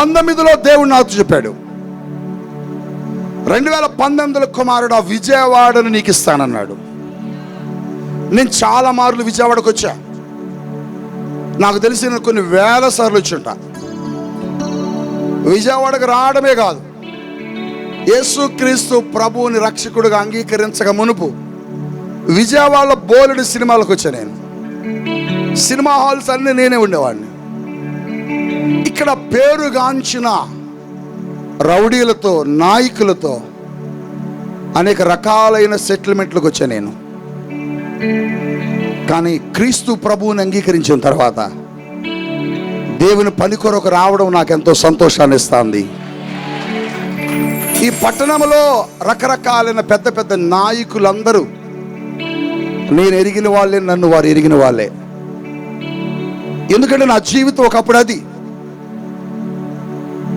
పంతొమ్మిదిలో దేవుడు నాతో చెప్పాడు రెండు వేల పంతొమ్మిదిలో కుమారుడు ఆ విజయవాడను నీకు ఇస్తానన్నాడు. నేను చాలా మార్లు విజయవాడకు వచ్చా. నాకు తెలిసిన కొన్ని వేల సార్లు వచ్చి ఉంటా. విజయవాడకు రావడమే కాదు యేసుక్రీస్తు ప్రభువుని రక్షకుడిగా అంగీకరించక మునుపు విజయవాడలో బోలెడు సినిమాలకు వచ్చా నేను. సినిమా హాల్స్ అన్ని నేనే ఉండేవాడిని. ఇక్కడ పేరుగాంచిన రౌడీలతో నాయకులతో అనేక రకాలైన సెటిల్మెంట్లకు వచ్చా నేను. కానీ క్రీస్తు ప్రభువుని అంగీకరించిన తర్వాత దేవుని పని కొరకు రావడం నాకు ఎంతో సంతోషాన్ని ఇస్తుంది. ఈ పట్టణంలో రకరకాలైన పెద్ద పెద్ద నాయకులందరూ నేను ఎరిగిన వాళ్ళే నన్ను వారు ఎరిగిన వాళ్ళే. ఎందుకంటే నా జీవితం ఒకప్పుడు అది.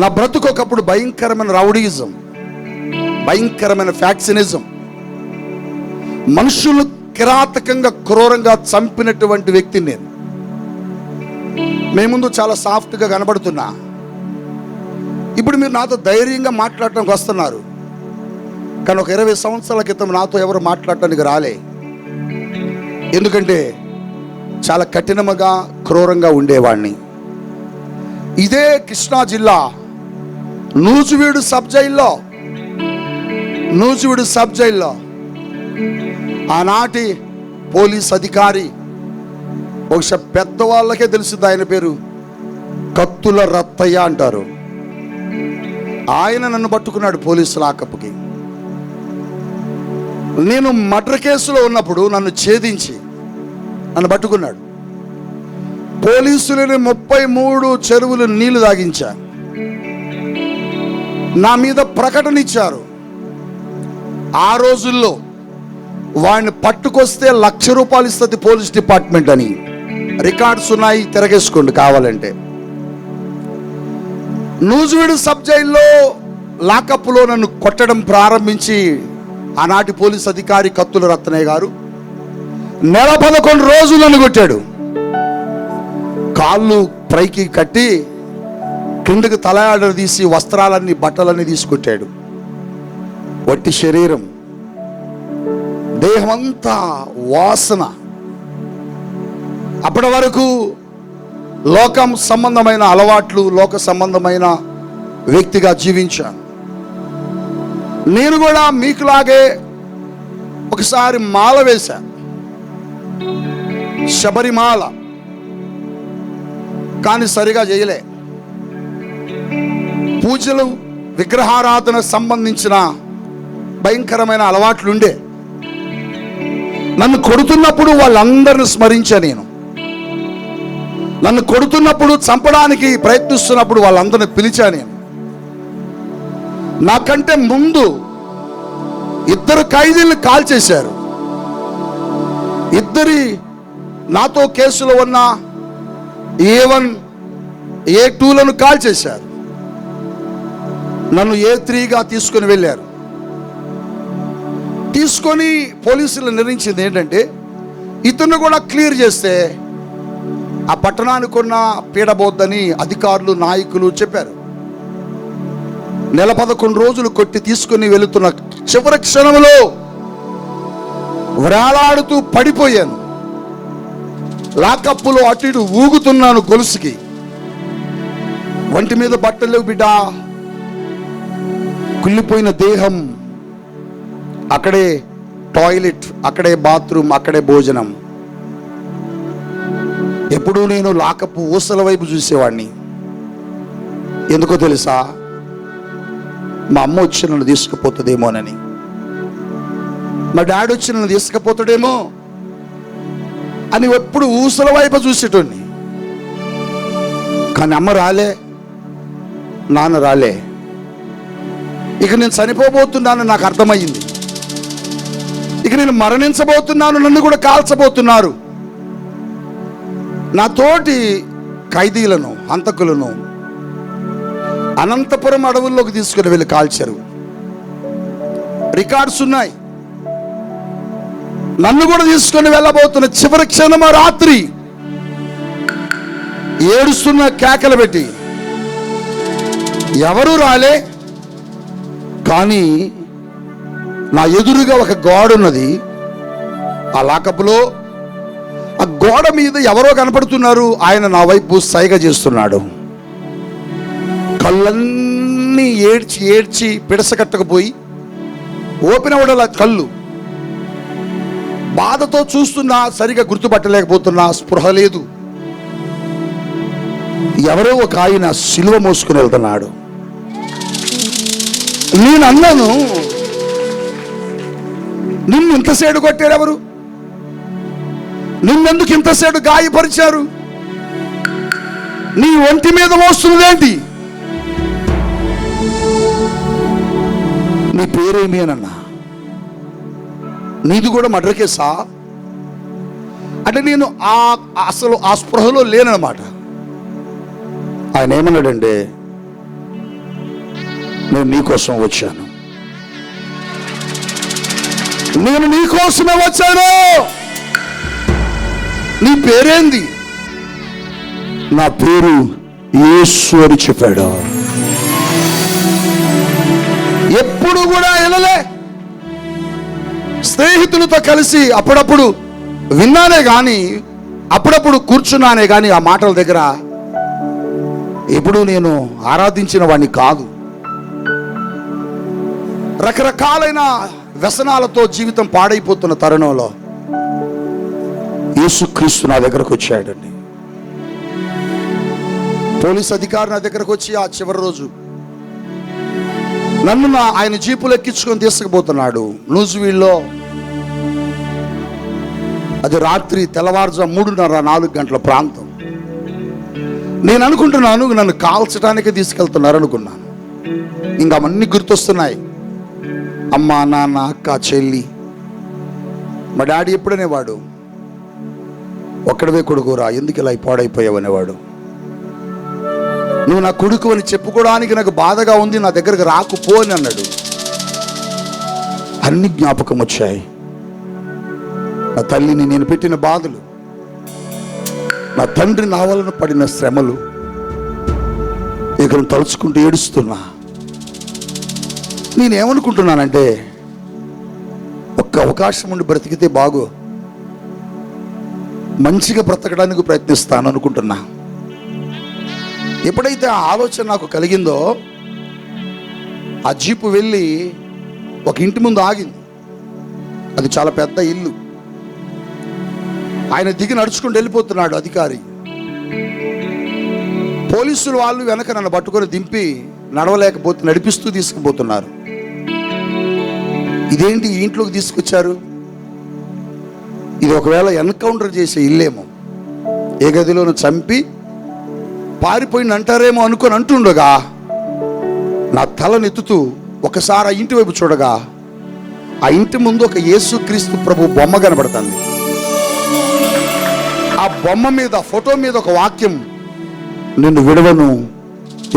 నా బ్రతుకు ఒకప్పుడు భయంకరమైన రౌడీయిజం భయంకరమైన ఫ్యాక్సినిజం మనుషులు కిరాతకంగా క్రూరంగా చంపినటువంటి వ్యక్తిని నేను. మీ ముందు చాలా సాఫ్ట్గా కనబడుతున్నా. ఇప్పుడు మీరు నాతో ధైర్యంగా మాట్లాడటానికి వస్తున్నారు. కానీ ఒక ఇరవై సంవత్సరాల క్రితం నాతో ఎవరు మాట్లాడటానికి రాలే. ఎందుకంటే చాలా కఠినముగా క్రూరంగా ఉండేవాడిని. ఇదే కృష్ణా జిల్లా నూజువీడు సబ్ జైల్లో. నూజువీడు సబ్ జైల్లో. ఆనాటి పోలీస్ అధికారి బహుశా పెద్దవాళ్ళకే తెలిసింది ఆయన పేరు కత్తుల రత్తయ్య అంటారు. ఆయన నన్ను పట్టుకున్నాడు పోలీసు లాకప్కి నేను మర్డర్ కేసులో ఉన్నప్పుడు నన్ను ఛేదించి నన్ను పట్టుకున్నాడు. పోలీసులని ముప్పై మూడు చెరువులు నీళ్ళు తాగించా. నా మీద ప్రకటన ఇచ్చారు. ఆ రోజుల్లో వాడిని పట్టుకొస్తే లక్ష రూపాయలు ఇస్తుంది పోలీస్ డిపార్ట్మెంట్ అని. రికార్డ్స్ ఉన్నాయి తిరగేసుకోండి కావాలంటే. నూజువీడు సబ్ జైల్లో లాకప్లో నన్ను కొట్టడం ప్రారంభించి ఆనాటి పోలీస్ అధికారి కత్తుల రత్నయ్య గారు నెల పదకొండు రోజులు నన్ను కొట్టాడు. కాళ్ళు పైకి కట్టి క్రిందకు తలయాడలు తీసి వస్త్రాలన్నీ బట్టలన్నీ తీసుకొట్టాడు వట్టి శరీరం. దేహమంతా వాసన. అప్పటి వరకు లోకం సంబంధమైన అలవాట్లు లోక సంబంధమైన వ్యక్తిగా జీవించాను. నేను కూడా మీకులాగే ఒకసారి మాల వేశాను. శబరిమాల. కానీ సరిగా చేయలే. పూజలు విగ్రహారాధన సంబంధించిన భయంకరమైన అలవాట్లు ఉండే నన్ను కొడుతున్నప్పుడు వాళ్ళందరిని స్మరించా నేను. నన్ను కొడుతున్నప్పుడు చంపడానికి ప్రయత్నిస్తున్నప్పుడు వాళ్ళందరిని పిలిచా నేను. నాకంటే ముందు ఇద్దరు ఖైదీలను కాల్ చేశారు. ఇద్దరి నాతో కేసులో ఉన్న ఏ వన్ ఏ టూలను కాల్ చేశారు. నన్ను ఏ త్రీగా తీసుకొని వెళ్ళారు? తీసుకొని పోలీసులు నిర్ణయించింది ఏంటంటే ఇతను కూడా క్లియర్ చేస్తే ఆ పట్టణానికి ఉన్న పీడబోద్దని అధికారులు నాయకులు చెప్పారు. నెల పదకొండు రోజులు కొట్టి తీసుకుని వెళుతున్న చివరి క్షణంలో వ్రేలాడుతూ పడిపోయాను. లాకప్పులో అటు ఇటు ఊగుతున్నాను గొలుసుకి. ఒంటి మీద బట్టలు బిడ్డ. కుళ్ళిపోయిన దేహం అక్కడే టాయిలెట్ అక్కడే బాత్రూమ్ అక్కడే భోజనం. ఎప్పుడూ నేను లాకపు ఊసల వైపు చూసేవాడిని ఎందుకో తెలుసా? మా అమ్మ వచ్చి నన్ను తీసుకుపోతుందేమోనని. మా డాడీ వచ్చి నన్ను తీసుకుపోతాడేమో అని ఎప్పుడు ఊసల వైపు చూసేటోడిని కానీ అమ్మ రాలే నాన్న రాలే. ఇక నేను చనిపోబోతున్నాను నాకు అర్థమయ్యింది. ఇక నేను మరణించబోతున్నాను నన్ను కూడా కాల్చబోతున్నారు. నా తోటి ఖైదీలను హంతకులను అనంతపురం అడవుల్లోకి తీసుకుని వెళ్ళి కాల్చారు. రికార్డ్స్ ఉన్నాయి. నన్ను కూడా తీసుకొని వెళ్ళబోతున్న చివరి క్షణమ రాత్రి ఏడుస్తున్న కేకలు పెట్టి ఎవరు రాలే? కానీ నా ఎదురుగా ఒక గోడ ఉన్నది ఆ లాకప్లో ఆ గోడ మీద ఎవరో కనపడుతున్నారు. ఆయన నా వైపు సైగ చేస్తున్నాడు. కళ్ళన్నీ ఏడ్చి ఏడ్చి పిడసకట్టకపోయి ఓపెన్ అవ్వడల కళ్ళు. బాధతో చూస్తున్నా సరిగా గుర్తుపట్టలేకపోతున్నా స్పృహ లేదు. ఎవరో ఒక ఆయన సిలువ మోసుకుని వెళ్తున్నాడు. నేను అన్నాను నిన్ను ఇంతసేడు కొట్టారు ఎవరు? నిన్నెందుకు ఇంత సేడు గాయపరిచారు? నీ ఒంటి మీద మోస్తున్నదేంటి? నీ పేరేమి అన్నా నీది కూడా మర్డర్ కేసా? అంటే నేను ఆ అసలు ఆ స్పృహలో లేనన్నమాట. ఆయన ఏమన్నాడంటే నేను నీకోసం వచ్చాను. నేను నీకోసమే వచ్చాను. నీ పేరేంది? నా పేరు యేసు అని చెప్పాడు. ఎప్పుడు కూడా వెళ్ళలే స్నేహితులతో కలిసి అప్పుడప్పుడు విన్నానే కానీ అప్పుడప్పుడు కూర్చున్నానే కానీ ఆ మాటల దగ్గర ఎప్పుడు నేను ఆరాధించిన వాడిని కాదు. రకరకాలైన వ్యసనాలతో జీవితం పాడైపోతున్న తరుణంలో యేసుక్రీస్తు నా దగ్గరకు వచ్చాడండి. పోలీస్ అధికారి నా దగ్గరకు వచ్చి ఆ చివరి రోజు నన్ను నా ఆయన జీపులు ఎక్కించుకొని తీసుకుపోతున్నాడు. నూజువీల్లో అది రాత్రి తెల్లవారుజా మూడున్నర నాలుగు గంటల ప్రాంతం. నేను అనుకుంటున్నాను నన్ను కాల్చడానికి తీసుకెళ్తున్నారు అనుకున్నాను ఇంకా అవన్నీ గుర్తొస్తున్నాయి. అమ్మ నాన్న అక్క చెల్లి. మా డాడీ ఎప్పుడనేవాడు? ఒక్కడవే కొడుకురా ఎందుకు ఇలా పాడైపోయావు? అనేవాడు. నువ్వు నా కొడుకు అని చెప్పుకోవడానికి నాకు బాధగా ఉంది నా దగ్గరకు రాకుపో అని అన్నాడు. అన్ని జ్ఞాపకం వచ్చాయి. నా తల్లిని నేను పెట్టిన బాధలు నా తండ్రి నా వలన పడిన శ్రమలు ఇక తలుచుకుంటూ ఏడుస్తున్నా. నేను ఏమనుకుంటున్నానంటే ఒక్క అవకాశం ఉండి బ్రతికితే బాగు. మంచిగా బ్రతకడానికి ప్రయత్నిస్తాను అనుకుంటున్నా. ఎప్పుడైతే ఆ ఆలోచన నాకు కలిగిందో ఆ జీపు వెళ్ళి ఒక ఇంటి ముందు ఆగింది. అది చాలా పెద్ద ఇల్లు. ఆయన దిగి నడుచుకుంటూ వెళ్ళిపోతున్నాడు అధికారి. పోలీసులు వాళ్ళు వెనక నన్ను పట్టుకొని దింపి నడవలేకపోతే నడిపిస్తూ తీసుకుపోతున్నారు. ఇదేంటి ఈ ఇంట్లోకి తీసుకొచ్చారు? ఇది ఒకవేళ ఎన్కౌంటర్ చేసే ఇల్లేమో ఏ గదిలోనూ చంపి పారిపోయింది అంటారేమో అనుకొని అంటుండగా నా తలనెత్తుతూ ఒకసారి ఆ ఇంటి వైపు చూడగా ఆ ఇంటి ముందు ఒక యేసుక్రీస్తు ప్రభు బొమ్మ కనబడుతుంది. ఆ బొమ్మ మీద ఫోటో మీద ఒక వాక్యం నిన్ను విడవను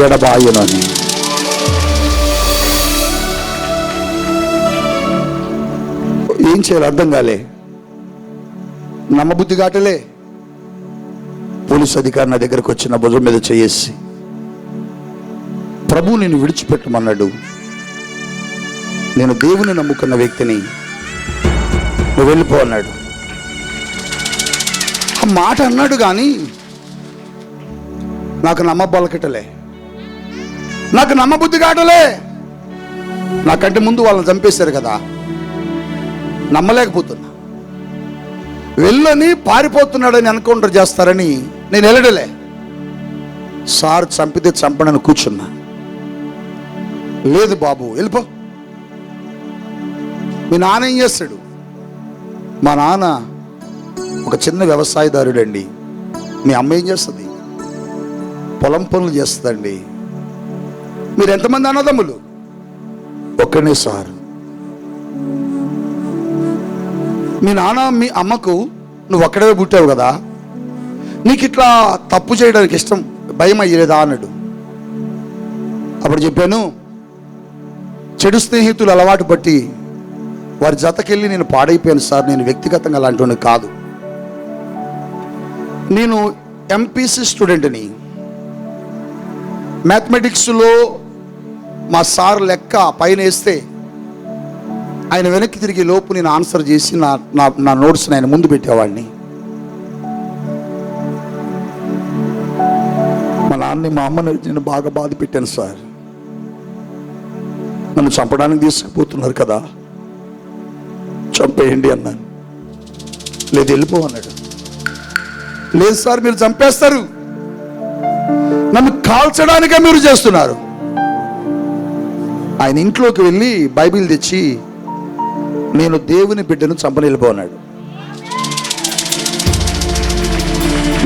ఎడబాయను అని ఏం చేయాలి అర్థం కాలే. నమ్మబుద్ధి కాటలే. పోలీస్ అధికారి నా దగ్గరకు వచ్చిన భుజం మీద చేసి ప్రభు నేను విడిచిపెట్టమన్నాడు. నేను దేవుని నమ్ముకున్న వ్యక్తిని నువ్వు వెళ్ళిపో అన్నాడు. ఆ మాట అన్నాడు కానీ నాకు నమ్మబలకటలే నాకు నమ్మబుద్ధి కాటలే. నాకంటే ముందు వాళ్ళని చంపేశారు కదా. నమ్మలేకపోతున్నా. వెళ్ళని పారిపోతున్నాడని ఎన్కౌంటర్ చేస్తారని నేను వెళ్ళడలే. సార్ చంపితే చంపడని కూర్చున్నా. లేదు బాబు వెళ్ళిపో. మీ నాన్న ఏం చేస్తాడు? మా నాన్న ఒక చిన్న వ్యవసాయదారుడండి. మీ అమ్మ ఏం చేస్తుంది? పొలం పనులు చేస్తుందండి. మీరు ఎంతమంది అన్నదమ్ములు? ఒక్కనే సార్. మీ నాన్న మీ అమ్మకు నువ్వు ఒక్కడే పుట్టావు కదా. నీకు ఇట్లా తప్పు చేయడానికి ఇష్టం భయం అయ్యేదా అన్నాడు. అప్పుడు చెప్పాను చెడు స్నేహితులు అలవాటు పట్టి వారి జతకెళ్ళి నేను పాడైపోయాను సార్ నేను వ్యక్తిగతంగా అలాంటి కాదు. నేను ఎంపీసీ స్టూడెంట్ని. మ్యాథమెటిక్స్లో మా సార్ లెక్క పైన వేస్తే ఆయన వెనక్కి తిరిగి లోపు నేను ఆన్సర్ చేసి నా నా నా నోట్స్ని ఆయన ముందు పెట్టేవాడిని. మా నాన్నని మా అమ్మని నేను బాగా బాధ పెట్టాను సార్. నన్ను చంపడానికి తీసుకుపోతున్నారు కదా. చంపేయండి అన్నాను. లేదు వెళ్ళిపో అన్నాడు. లేదు సార్ మీరు చంపేస్తారు. నన్ను కాల్చడానికే మీరు చేస్తున్నారు. ఆయన ఇంట్లోకి వెళ్ళి బైబిల్ తెచ్చి నేను దేవుని బిడ్డను చంపనిల్లిపోన్నాడు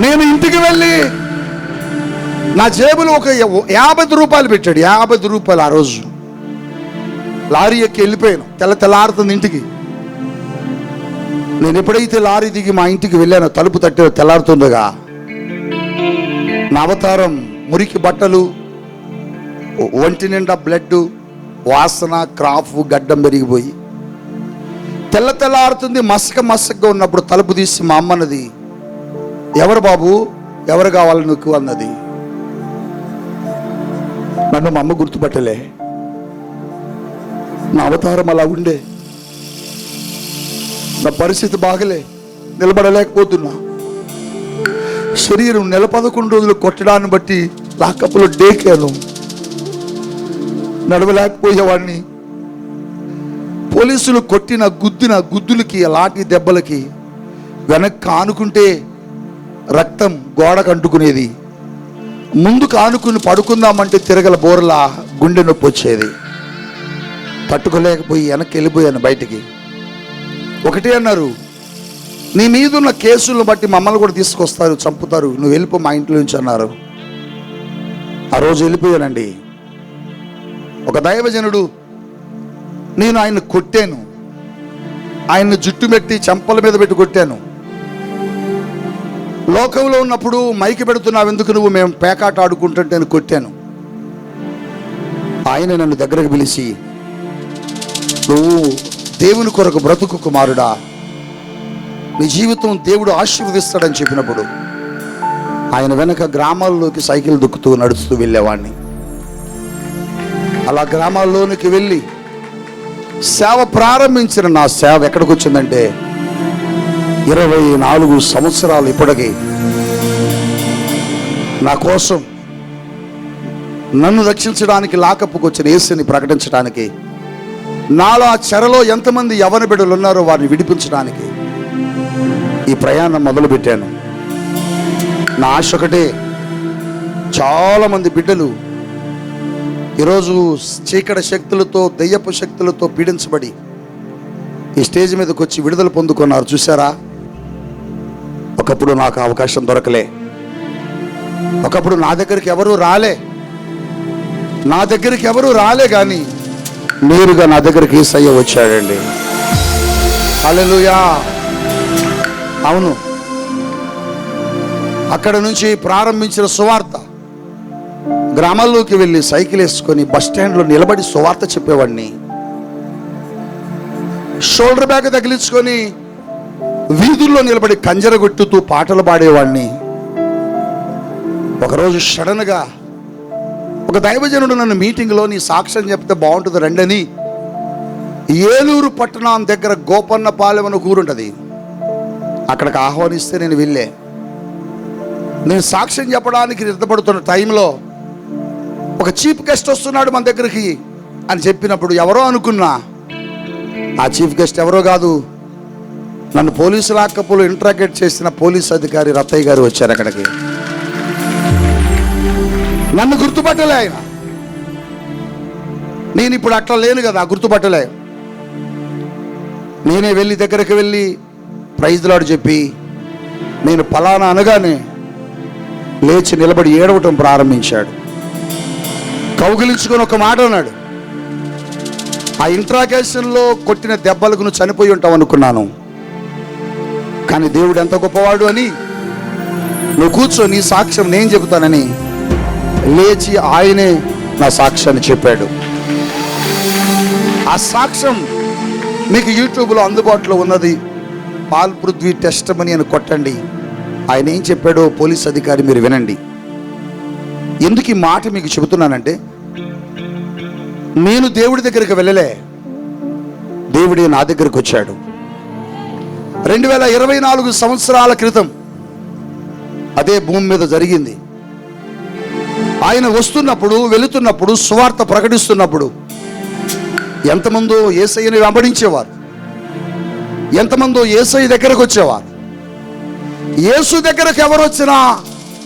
నేను ఇంటికి వెళ్ళి నా జేబులో ఒక యాభై రూపాయలు పెట్టాడు. యాభై రూపాయలు ఆ రోజు. లారీ ఎక్కి వెళ్ళిపోయాను. తెల్ల తెల్లారుతుంది ఇంటికి. నేను ఎప్పుడైతే లారీ దిగి మా ఇంటికి వెళ్ళానో తలుపు తట్టే తెల్లారుతుండగా నా అవతారం మురికి బట్టలు ఒంటి నిండా బ్లడ్ వాసన క్రాఫ్ గడ్డం పెరిగిపోయి తెల్ల తెల్లారుతుంది మసక మసకగా ఉన్నప్పుడు తలుపు తీసి మా అమ్మన్నది ఎవరు బాబు? ఎవరు కావాలి నువ్వు? అన్నది. నన్ను మా అమ్మ గుర్తుపట్టలే. నా అవతారం అలా ఉండే. నా పరిస్థితి బాగలే. నిలబడలేకపోతున్నా. శరీరం నెల పదకొండు రోజులు కొట్టడాన్ని బట్టి లాకప్లో డేకాను నడవలేకపోయేవాడిని. పోలీసులు కొట్టిన గుద్దిన గుద్దులకి లాఠీ దెబ్బలకి వెనక్కి ఆనుకుంటే రక్తం గోడకు అంటుకునేది. ముందుకు ఆనుకుని పడుకుందామంటే తిరగల బోరలా గుండె నొప్పి వచ్చేది. తట్టుకోలేకపోయి వెనక్కి వెళ్ళిపోయాను బయటికి. ఒకటే అన్నారు నీ మీదున్న కేసులను బట్టి మమ్మల్ని కూడా తీసుకొస్తారు చంపుతారు నువ్వు వెళ్ళిపో మా ఇంట్లో నుంచి అన్నారు. ఆ రోజు వెళ్ళిపోయానండి. ఒక దైవజనుడు నేను ఆయన కొట్టాను. ఆయన్ని జుట్టు పెట్టి చెంపల మీద పెట్టి కొట్టాను. లోకంలో ఉన్నప్పుడు మైకి పెడుతున్నావు ఎందుకు నువ్వు? మేము పేకాట ఆడుకుంటుంటే నేను కొట్టాను. ఆయన నన్ను దగ్గరకు పిలిచి నువ్వు దేవుని కొరకు బ్రతుకు కుమారుడా. నీ జీవితం దేవుడు ఆశీర్వదిస్తాడని చెప్పినప్పుడు ఆయన వెనక గ్రామాల్లోకి సైకిల్ దుక్కుతూ నడుస్తూ వెళ్ళేవాడిని అలా గ్రామాల్లోనికి వెళ్ళి సేవ ప్రారంభించిన నా సేవ ఎక్కడికి వచ్చిందంటే ఇరవై నాలుగు సంవత్సరాలు ఇప్పటికి నా కోసం నన్ను రక్షించడానికి లాకప్పుకు వచ్చిన ఏసుని ప్రకటించడానికి నాలో ఆ చెరలో ఎంతమంది యవన బిడ్డలు ఉన్నారో వారిని విడిపించడానికి ఈ ప్రయాణం మొదలుపెట్టాను. నా ఆశ ఒకటే చాలామంది బిడ్డలు ఈరోజు చీకటి శక్తులతో దెయ్యపు శక్తులతో పీడించబడి ఈ స్టేజ్ మీదకి వచ్చి విడుదల పొందుకున్నారు. చూసారా ఒకప్పుడు నాకు అవకాశం దొరకలే. ఒకప్పుడు నా దగ్గరికి ఎవరూ రాలే. నా దగ్గరికి ఎవరూ రాలే కానీ నేరుగా నా దగ్గరికి ఈసయ్య వచ్చాడండి. హల్లెలూయా! అవును. అక్కడ నుంచి ప్రారంభించిన సువార్త గ్రామాల్లోకి వెళ్ళి సైకిల్ వేసుకొని బస్ స్టాండ్లో నిలబడి సువార్త చెప్పేవాడిని. షోల్డర్ బ్యాగ్ తగిలించుకొని వీధుల్లో నిలబడి కంజర కొట్టుతూ పాటలు పాడేవాడిని. ఒకరోజు సడన్గా ఒక దైవజనుడు నన్ను మీటింగ్లో నీ సాక్ష్యం చెప్తే బాగుంటుంది రండని ఏలూరు పట్టణం దగ్గర గోపన్నపాలెం అని ఊరుంటుంది అక్కడికి ఆహ్వానిస్తే నేను వెళ్ళే. నేను సాక్ష్యం చెప్పడానికి సిద్ధపడుతున్న టైంలో ఒక చీఫ్ గెస్ట్ వస్తున్నాడు మన దగ్గరికి అని చెప్పినప్పుడు ఎవరో అనుకున్నా ఆ చీఫ్ గెస్ట్ ఎవరో కాదు. నన్ను పోలీసు లాకప్పులు ఇంట్రాగేట్ చేసిన పోలీస్ అధికారి రత్తయ్య గారు వచ్చారు అక్కడికి. నన్ను గుర్తుపట్టలే ఆయన. నేను ఇప్పుడు అట్లా లేను కదా గుర్తుపట్టలే. నేనే వెళ్ళి దగ్గరికి వెళ్ళి ప్రైజ్లాడు చెప్పి నేను ఫలానా అనగానే లేచి నిలబడి ఏడవటం ప్రారంభించాడు. కౌగిలించుకొని ఒక మాట అన్నాడు. ఆ ఇంట్రాగేషన్లో కొట్టిన దెబ్బలకు నువ్వు చనిపోయి ఉంటావు అనుకున్నాను. కానీ దేవుడు ఎంత గొప్పవాడు అని? నువ్వు కూర్చో నీ సాక్ష్యం నేను చెబుతానని లేచి ఆయనే నా సాక్ష్యాన్ని చెప్పాడు. ఆ సాక్ష్యం మీకు యూట్యూబ్లో అందుబాటులో ఉన్నది. పాల్ పృథ్వీ టెస్ట్ మనీ అని కొట్టండి. ఆయన ఏం చెప్పాడో పోలీస్ అధికారి మీరు వినండి. ఎందుకు ఈ మాట మీకు చెబుతున్నానంటే నేను దేవుడి దగ్గరికి వెళ్ళలే. దేవుడే నా దగ్గరికి వచ్చాడు. రెండు వేల ఇరవై నాలుగు సంవత్సరాల క్రితం అదే భూమి మీద జరిగింది. ఆయన వస్తున్నప్పుడు వెళుతున్నప్పుడు సువార్త ప్రకటిస్తున్నప్పుడు ఎంతమందో ఏసయ్యని వెంబడించేవారు. ఎంతమందో ఏసై దగ్గరకు వచ్చేవారు. యేసు దగ్గరకు ఎవరు వచ్చినా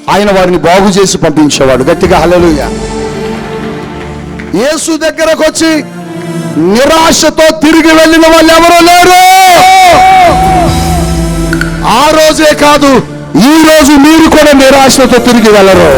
ఆయన వారిని బాగు చేసి పంపించేవాడు. గట్టిగా హలలుయ్యా యేసు దగ్గరకు వచ్చి నిరాశతో తిరిగి వెళ్ళిన వాళ్ళు ఎవరు లేరు. ఆ రోజే కాదు ఈ రోజు మీరు కూడా నిరాశతో తిరిగి వెళ్ళరు.